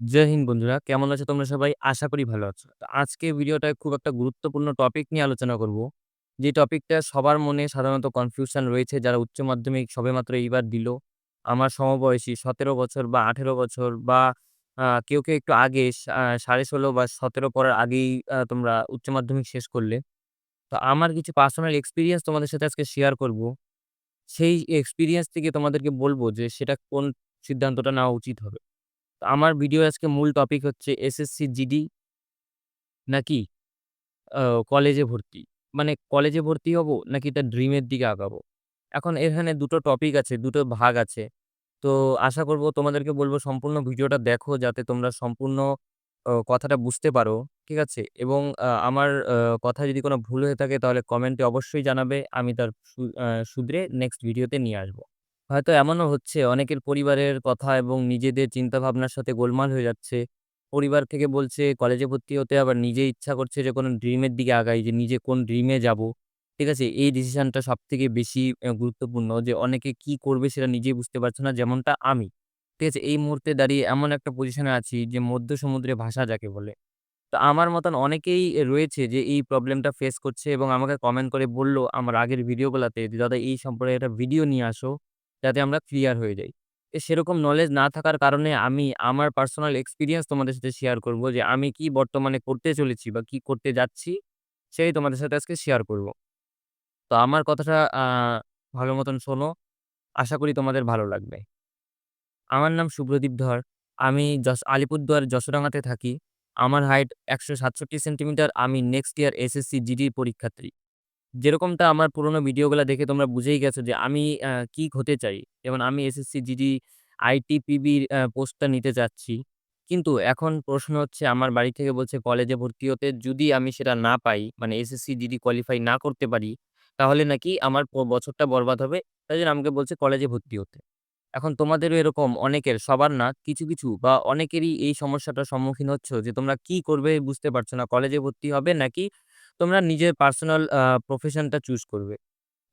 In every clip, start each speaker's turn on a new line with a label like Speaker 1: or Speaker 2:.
Speaker 1: জয় হিন্দ বন্ধুরা। কেমন আছো তোমরা সবাই? আশা করি ভালো আছো। তো আজকে ভিডিওটায় খুব একটা গুরুত্বপূর্ণ টপিক নিয়ে আলোচনা করব। যে টপিকটা সবার মনে সাধারণত কনফিউশন রয়েছে যারা উচ্চ মাধ্যমিক সবেমাত্র এইবার দিল। আমার সমবয়সী ১৭ বছর বা ১৮ বছর বা কেউ, কেউ একটু আগে সা ১৬.৫ বা ১৭ পড়ার আগেই তোমরা উচ্চ মাধ্যমিক শেষ করলে। তো আমার কিছু পার্সোনাল এক্সপেরিয়েন্স তোমাদের সাথে আজকে শেয়ার করব। সেই এক্সপেরিয়েন্স থেকে তোমাদেরকে বলব যে সেটা কোন সিদ্ধান্তটা নেওয়া উচিত হবে। আমার ভিডিও আজকে মূল টপিক হচ্ছে এসএসসি জিডি নাকি কলেজে ভর্তি। মানে কলেজে ভর্তি হব নাকি তার ড্রিমের দিকে আগাবো। এখন এখানে দুটো টপিক আছে, দুটো ভাগ আছে। তো আশা করব তোমাদেরকে বলব সম্পূর্ণ ভিডিওটা দেখো যাতে তোমরা সম্পূর্ণ কথাটা বুঝতে পারো। ঠিক আছে? এবং আমার আ কথায় যদি কোনো ভুল হয়ে থাকে তাহলে কমেন্টে অবশ্যই জানাবে। আমি তার শুধরে নেক্সট ভিডিওতে নিয়ে আসব। হয়তো এমনও হচ্ছে অনেকের পরিবারের কথা এবং নিজেদের চিন্তাভাবনার সাথে গোলমাল হয়ে যাচ্ছে। পরিবার থেকে বলছে কলেজে ভর্তি হতে, আবার নিজে ইচ্ছা করছে যে কোনো ড্রিমের দিকে আগাই, যে নিজে কোন ড্রিমে যাব। ঠিক আছে? এই ডিসিশনটা সবথেকে বেশি অ্যা গুরুত্বপূর্ণ যে অনেকে কি করবে সেটা নিজেই বুঝতে পারছে না যেমনটা আমি। ঠিক আছে? এই মুহূর্তে দাঁড়িয়ে এমন একটা পজিশনে আছি যে মধ্য সমুদ্রে ভাসা যাকে বলে। তো আমার মতন অনেকেই রয়েছে যে এই প্রবলেমটা ফেস করছে এবং আমাকে কমেন্ট করে বলল আমার আগের ভিডিওগুলাতে যে, "দাদা এই সম্পর্কে একটা ভিডিও নিয়ে আসো, যাতে আমরা ক্লিয়ার হয়ে যাই।" সেরকম নলেজ না থাকার কারণে আমি আমার পার্সোনাল এক্সপিরিয়েন্স তোমাদের সাথে শেয়ার করব যে আমি কি বর্তমানে করতে চলেছি বা কি করতে যাচ্ছি, সেই তোমাদের সাথে আজকে শেয়ার করব। তো আমার কথাটা ভালো মতন শোনো। আশা করি তোমাদের ভালো লাগবে। আমার নাম শুভ্রদীপ ধর। আমি যশ আলিপুরদুয়ার যশোডাঙ্গাতে থাকি। আমার হাইট ১৬৭ সেন্টিমিটার। আমি নেক্সট ইয়ার এসএসসি জিডি পরীক্ষার্থী। যেরকমটা আমার পুরোনো ভিডিওগুলো দেখে তোমরা বুঝেই গেছো যে আমি কি হতে চাই। যেমন আমি এসএসসি, জিডি, আইটিপিবির পোস্টটা নিতে চাচ্ছি। কিন্তু এখন প্রশ্ন হচ্ছে আমার বাড়ি থেকে বলছে কলেজে ভর্তি হতে যদি আমি সেটা না পাই, মানে এসএসসি, জিডি কোয়ালিফাই না করতে পারি, তাহলে নাকি আমার বছরটা বরবাদ হবে। তাই জন্য আমাকে বলছে কলেজে ভর্তি হতে। এখন তোমাদেরও এরকম অনেকের, সবার না, কিছু, কিছু বা অনেকেরই এই সমস্যাটার সম্মুখীন হচ্ছ যে তোমরা কি করবে বুঝতে পারছ না। কলেজে ভর্তি হবে নাকি তোমরা নিজের পার্সোনাল প্রফেশনটা চুজ করবে।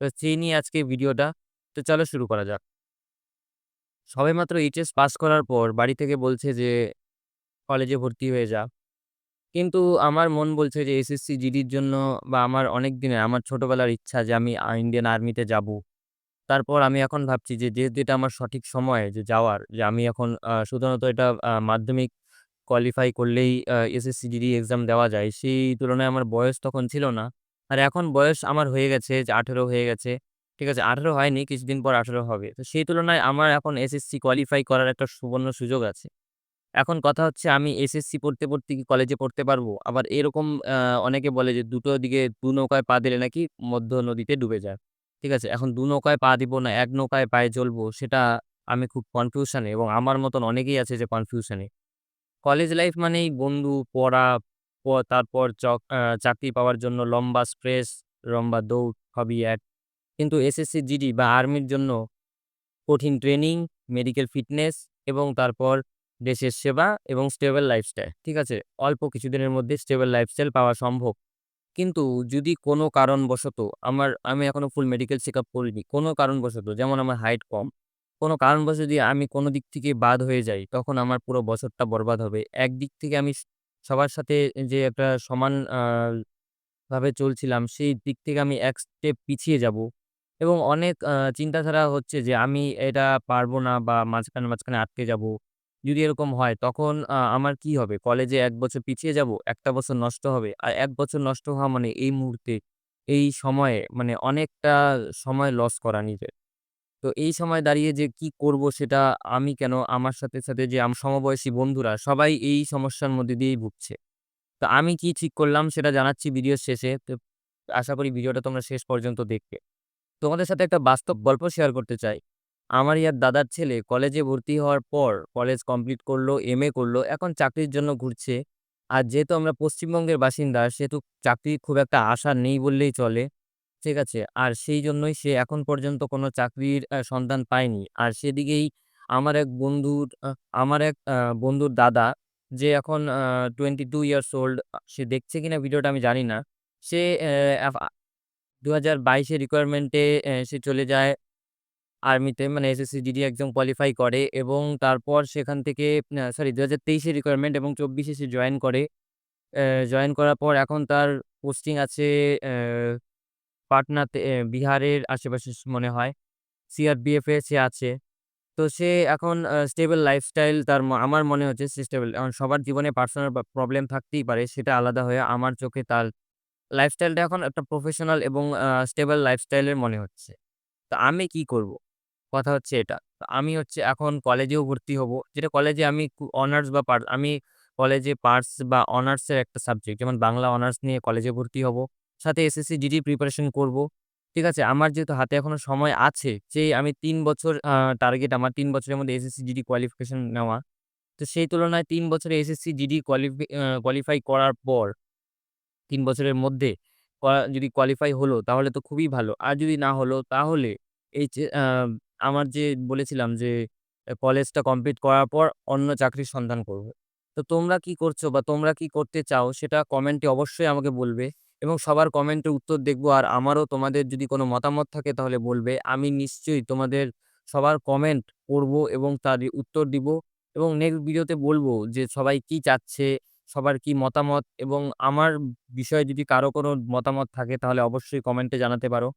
Speaker 1: তো সেই নিয়ে আজকে ভিডিওটা। তো চলো শুরু করা যাক। সবেমাত্র এইচএস পাস করার পর বাড়ি থেকে বলছে যে, "কলেজে ভর্তি হয়ে যা।" কিন্তু আমার মন বলছে যে এসএসসি, জিডির জন্য বা আমার অনেক দিনের আমার ছোটোবেলার ইচ্ছা যে আমি ইন্ডিয়ান আর্মিতে যাব। তারপর আমি এখন ভাবছি যে যেহেতু এটা আমার সঠিক সময় যে যাওয়ার, যে আমি এখন শুধুমাত্র এটা মাধ্যমিক কোয়ালিফাই করলেই এসএসসি, জিডি এক্সাম দেওয়া যায়। সেই তুলনায় আমার বয়স তখন ছিল না। আর এখন বয়স আমার হয়ে গেছে যে ১৮ হয়ে গেছে। ঠিক আছে? ১৮ হয়নি, কিছুদিন পর ১৮ হবে। তো সেই তুলনায় আমার এখন এসএসসি কোয়ালিফাই করার একটা সুবর্ণ সুযোগ আছে। এখন কথা হচ্ছে আমি এসএসসি পড়তে, পড়তে কি কলেজে পড়তে পারব? আবার এরকম অনেকে বলে যে দুটো দিকে দু নৌকায় পা দিলে নাকি মধ্য নদীতে ডুবে যায়। ঠিক আছে? এখন দু নৌকায় পা দিব না এক নৌকায় পায়ে চলবো সেটা আমি খুব কনফিউশন এবং আমার মতন অনেকেই আছে যে কনফিউশন। কলেজ লাইফ মানেই বন্ধু, পড়া, তারপর চক আ চাকরি পাওয়ার জন্য লম্বা স্ট্রেস, লম্বা দৌড় সবই এক। কিন্তু এসএসসি, জিডি বা আর্মির জন্য কঠিন ট্রেনিং, মেডিকেল ফিটনেস এবং তারপর দেশের সেবা এবং স্টেবল লাইফস্টাইল। ঠিক আছে? অল্প কিছুদিনের মধ্যে স্টেবল লাইফস্টাইল পাওয়া সম্ভব। কিন্তু যদি কোনো কারণবশত আমার আমি এখনও ফুল মেডিকেল চেক আপ করিনি। কোনো কারণবশত যেমন আমার হাইট কম। কোনো কারণবশত যদি আমি কোনো দিক থেকে বাদ হয়ে যাই, তখন আমার পুরো বছরটা বরবাদ হবে। একদিক থেকে আমি সবার সাথে যে একটা সমান ভাবে চলছিলাম, সেই দিক থেকে আমি এক স্টেপ পিছিয়ে যাব এবং অনেক চিন্তাধারা হচ্ছে যে আমি এটা পারব না বা মাঝখানে, মাঝখানে আটকে যাব। যদি এরকম হয় তখন আমার কি হবে? কলেজে ১ বছর পিছিয়ে যাব, ১ টা বছর নষ্ট হবে। আর ১ বছর নষ্ট হওয়া মানে এই মুহূর্তে, এই সময়ে মানে অনেকটা সময় লস করা নিজের। তো এই সময় দাঁড়িয়ে যে কি করব সেটা আমি কেন আমার সাথে, সাথে যে আম সমবয়সী বন্ধুরা সবাই এই সমস্যার মধ্যে দিয়েই ভুগছে। তো আমি কি ঠিক করলাম সেটা জানাচ্ছি ভিডিওর শেষে। তো আশা করি ভিডিওটা তোমরা শেষ পর্যন্ত দেখবে। তোমাদের সাথে একটা বাস্তব গল্প শেয়ার করতে চাই। আমার এক দাদার ছেলে কলেজে ভর্তি হওয়ার পর কলেজ কমপ্লিট করল, এম এ করল। এখন চাকরির জন্য ঘুরছে। আর যেহেতু আমরা পশ্চিমবঙ্গের বাসিন্দা সেহেতু চাকরির খুব একটা আশা নেই বললেই চলে। ঠিক আছে? আর সেই জন্যই সে এখন পর্যন্ত কোনো চাকরির সন্ধান পায়নি। আর সেদিকেই আমার এক বন্ধুর আমার এক বন্ধুর দাদা, যে এখন, আ 22 ইয়ার্স ওল্ড সে দেখছে কিনা ভিডিওটা আমি জানি না। সে আ ২০২২ এর রিকোয়ারমেন্ট সে চলে যায় আর্মিতে মানে এসএসসি জিডি এক্সাম কোয়ালিফাই করে এবং তারপর সেখান থেকে সরি ২০২৩ এ রিকোয়ারমেন্ট এবং ২৪ এ সে জয়েন করে। জয়েন করার পর এখন তার পোস্টিং আছে পাটনাতে বিহারের আশেপাশে মনে হয়। সিআরপিএফ সে আছে। তো সে এখন স্টেবল লাইফস্টাইল তার আমার মনে হচ্ছে সে স্টেবল। এখন সবার জীবনে পার্সোনাল প্রবলেম থাকতেই পারে। সেটা আলাদা হয়ে আমার চোখে তার লাইফস্টাইলটা এখন একটা প্রফেশনাল এবং স্টেবল লাইফস্টাইলের মনে হচ্ছে। তো আমি কি করব? কথা হচ্ছে এটা। আমি হচ্ছে এখন কলেজেও ভর্তি হব। যেটা কলেজে আমি অনার্স বা, পার, আমি কলেজে পার্স বা অনার্সের একটা সাবজেক্ট যেমন বাংলা অনার্স নিয়ে কলেজে ভর্তি হব। সাথে এসএসসি, জিডি প্রিপারেশন করব। ঠিক আছে? আমার যেহেতু হাতে এখনও সময় আছে যে আমি তিন বছর টার্গেট আমার তিন বছরের মধ্যে এসএসসি, জিডি কোয়ালিফিকেশন নেওয়া। তো সেই তুলনায় তিন বছরে এসএসসি, জিডি কোয়ালিফি কোয়ালিফাই করার পর তিন বছরের মধ্যে যদি কোয়ালিফাই হলো, তাহলে তো খুবই ভালো। আর যদি না হলো, তাহলে এই আমার যে বলেছিলাম যে কলেজটা কমপ্লিট করার পর অন্য চাকরির সন্ধান করব। তো তোমরা কি করছ বা তোমরা কি করতে চাও, সেটা কমেন্টে অবশ্যই আমাকে বলবে এবং সবার কমেন্টের উত্তর দেখব। আর আমারও তোমাদের যদি কোনো মতামত থাকে তাহলে বলবে। আমি নিশ্চয়ই তোমাদের সবার কমেন্ট পড়ব এবং তার উত্তর দিব এবং নেক্সট ভিডিওতে বলব যে সবাই কি চাচ্ছে, সবার কি মতামত এবং আমার বিষয়ে যদি কারও কোনো মতামত থাকে তাহলে অবশ্যই কমেন্টে জানাতে পারো।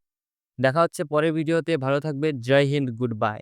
Speaker 1: দেখা হচ্ছে পরের ভিডিওতে। ভালো থাকবে। জয় হিন্দ, গুড বাই।